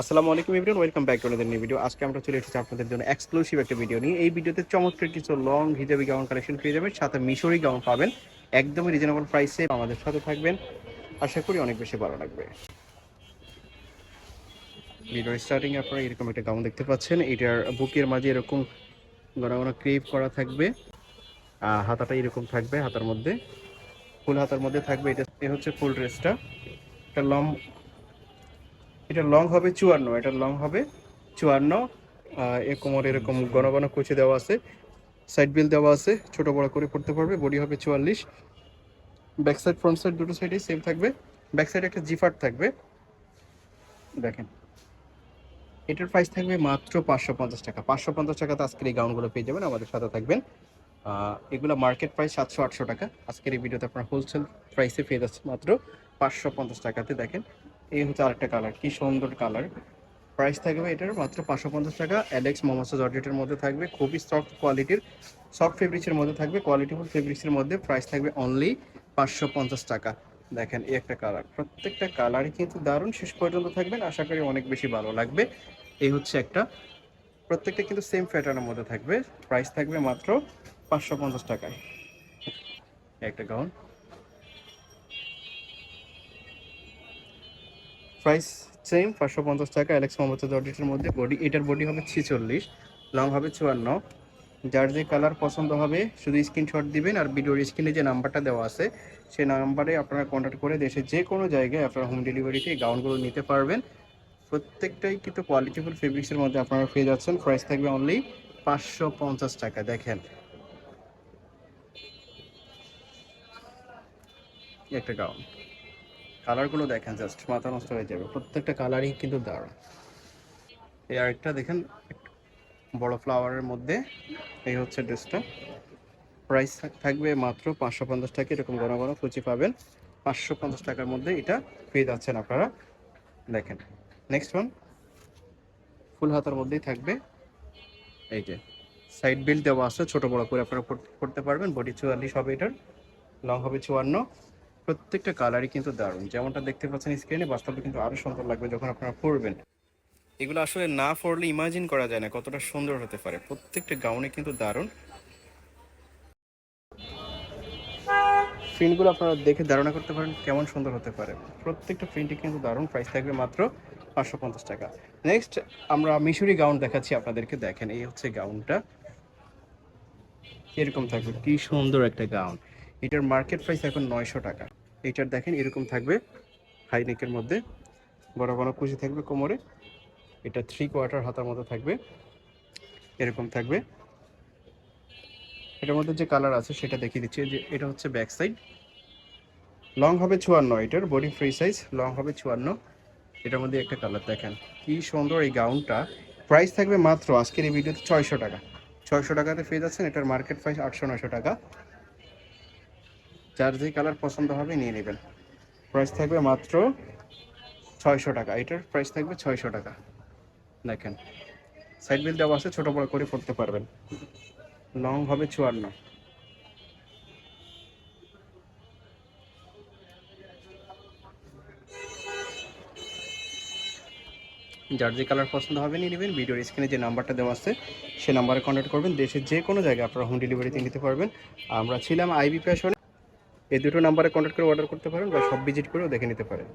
আসসালামু আলাইকুম everyone welcome back to another new video আজকে আমরা চলে এসেছি আপনাদের জন্য এক্সক্লুসিভ একটা ভিডিও নিয়ে। এই ভিডিওতে চমৎকার কিছু লং হিজাবি গাউন কালেকশন পেয়ে যাবেন, সাথে মিশরি গাউন পাবেন, একদমই রিজনেবল প্রাইসে আমাদের সাথে থাকবেন। আশা করি অনেক বেশি ভালো লাগবে। ভিডিওর স্টার্টিং আপনারা এরকম একটা গাউন দেখতে পাচ্ছেন, এটার বুকের মাঝে এরকম ঘন ক্রেপ করা থাকবে হাতাটা এরকম থাকবে হাতার মধ্যে, ফুল হাতার মধ্যে থাকবে। এটা হচ্ছে ফুল ড্রেসটা এটা লং এটা লং হবে চুয়ান্ন, এটা লং হবে চুয়ান্ন এ কোমর এরকম ঘন ঘন কুচি দেওয়া আছে সাইড বিল দেওয়া আছে, ছোট বড় করে পড়তে পারবে বডি হবে চুয়াল্লিশ। ব্যাক সাইড ফ্রন্ট সাইড দুটো সাইডেই সেম থাকবে ব্যাক সাইডে একটা জিফার থাকবে। দেখেন, এটার প্রাইস থাকবে মাত্র পাঁচশো পঞ্চাশ টাকা। পাঁচশো পঞ্চাশ টাকাতে আজকের এই গাউনগুলো পেয়ে যাবেন, আমাদের সাথে থাকবেন। এগুলো মার্কেট প্রাইস সাতশো আটশো টাকা। আজকের এই ভিডিওতে আপনার হোলসেল প্রাইসে পেয়ে যাচ্ছে মাত্র পাঁচশো পঞ্চাশ টাকাতে, দেখেন। এই হচ্ছে আরেকটা কালার কি সুন্দর কালার প্রাইস থাকবে এটার মাত্র পাঁচশো পঞ্চাশ টাকা। অ্যালেক্স মোহাম্মদ জর্জেটের মধ্যে থাকবে, খুবই সফট কোয়ালিটির সফট ফেব্রিক্সের মধ্যে থাকবে কোয়ালিটিফুল ফেব্রিক্সের মধ্যে প্রাইস থাকবে অনলি পাঁচশো পঞ্চাশ টাকা। দেখেন, এই একটা কালার প্রত্যেকটা কালারই কিন্তু দারুণ। শেষ পর্যন্ত থাকবেন, আশা করি অনেক বেশি ভালো লাগবে। এই হচ্ছে একটা, প্রত্যেকটা কিন্তু সেম প্যাটার্নের মধ্যে থাকবে। প্রাইস থাকবে মাত্র পাঁচশো পঞ্চাশ টাকায়। একটা গাউন প্রাইস সেম, পাঁচশো পঞ্চাশ টাকা। অ্যালেক্স মোহাম্মদ জর্জেটের মধ্যে বডি এটার বডি হবে ছেচল্লিশ লং হবে চুয়ান্ন। যার যে কালার পছন্দ হবে, শুধু স্ক্রিনশট দিবেন আর ভিডিওর স্ক্রিনে যে নাম্বারটা দেওয়া আছে, সেই নাম্বারে আপনারা কন্ট্যাক্ট করে দেশের যে কোনো জায়গায় আপনারা হোম ডেলিভারিতে গাউনগুলো নিতে পারবেন। প্রত্যেকটাই কিন্তু কোয়ালিটিফুল ফেব্রিক্সের মধ্যে আপনারা পেয়ে যাচ্ছেন। প্রাইস থাকবে অনলি পাঁচশো পঞ্চাশ টাকা, দেখেন। একটা গাউন কালারগুলো দেখেন জাস্ট মাথা নষ্ট হয়ে যাবে। প্রত্যেকটা কালারই কিন্তু দারুণ। এই আরেকটা দেখেন, বড় ফ্লাওয়ারের মধ্যে এই হচ্ছে ড্রেসটা প্রাইস থাকবে মাত্র পাঁচশো পঞ্চাশ টাকা, এরকম ঘন ঘন কুচি পাবেন। পাঁচশো পঞ্চাশ টাকার মধ্যে এটা পেয়ে যাচ্ছেন আপনারা। দেখেন নেক্সট ওয়ান ফুল হাতার মধ্যেই থাকবে। এই যে সাইড বিল্ড দেওয়া আছে, ছোটো বড় করে আপনারা করতে পারবেন। বডি চুয়াল্লিশ হবে এটার লং হবে চুয়ান্ন। প্রত্যেকটা কালারই কিন্তু দারুণ। যেমনটা দেখতে পাচ্ছেন স্ক্রিনে বাস্তবে কিন্তু আরও সুন্দর লাগবে যখন আপনারা পরবেন। এগুলো আসলে না পরলে ইমাজিন করা যায় না, কতটা সুন্দর হতে পারে। প্রত্যেকটা গাউনে কিন্তু দারুণ। প্রিন্টগুলো আপনারা দেখে ধারণা করতে পারেন কেমন সুন্দর হতে পারে। প্রত্যেকটা প্রিন্টই কিন্তু দারুণ। প্রাইস থাকবে মাত্র পাঁচশো পঞ্চাশ টাকা। নেক্সট আমরা মিশরি গাউন দেখাচ্ছি, আপনাদেরকে দেখেন। এই হচ্ছে গাউনটা এরকম থাকবে। কি সুন্দর একটা গাউন এটার মার্কেট প্রাইস এখন নয়শো টাকা। এটার দেখেন, এরকম থাকবে হাই নেকের মধ্যে। বড় বড় কুচি থাকবে কোমরে। এটা থ্রি কোয়ার্টার হাতার মতো থাকবে। এরকম থাকবে। এটার মধ্যে যে কালার আছে, সেটা দেখিয়ে দিচ্ছি। যে, এটা হচ্ছে ব্যাক সাইড লং হবে চুয়ান্ন, এটার বডি ফ্রি সাইজ লং হবে চুয়ান্ন। এটার মধ্যে একটা কালার দেখেন। কি সুন্দর এই গাউনটা প্রাইস থাকবে মাত্র আজকের এই ভিডিওতে ছয়শো টাকা। ছয়শো টাকাতে পেয়ে যাচ্ছেন, এটার মার্কেট প্রাইস আটশো নয়শো টাকা। যার যে কালার পছন্দ হবে নিয়ে নেবেন। প্রাইস থাকবে মাত্র ছয়শো টাকা। এটার প্রাইস থাকবে ছয়শো টাকা। দেখেন সাইড বিল দেওয়া আছে, ছোট বড় করে পড়তে পারবেন। লং হবে চুয়ান্ন। যার যে কালার পছন্দ হবে নিয়ে নেবেন। ভিডিওর স্ক্রিনে যে নাম্বারটা দেওয়া আছে, সে নাম্বারে কন্ট্যাক্ট করবেন। দেশের যে কোনো জায়গায় আপনারা হোম ডেলিভারিতে নিতে পারবেন। আমরা ছিলাম আইবি ফ্যাশনে এই দুটো নাম্বারে কন্ট্যাক্ট করে অর্ডার করতে পারেন বা সব ভিজিট করেও দেখে নিতে পারেন।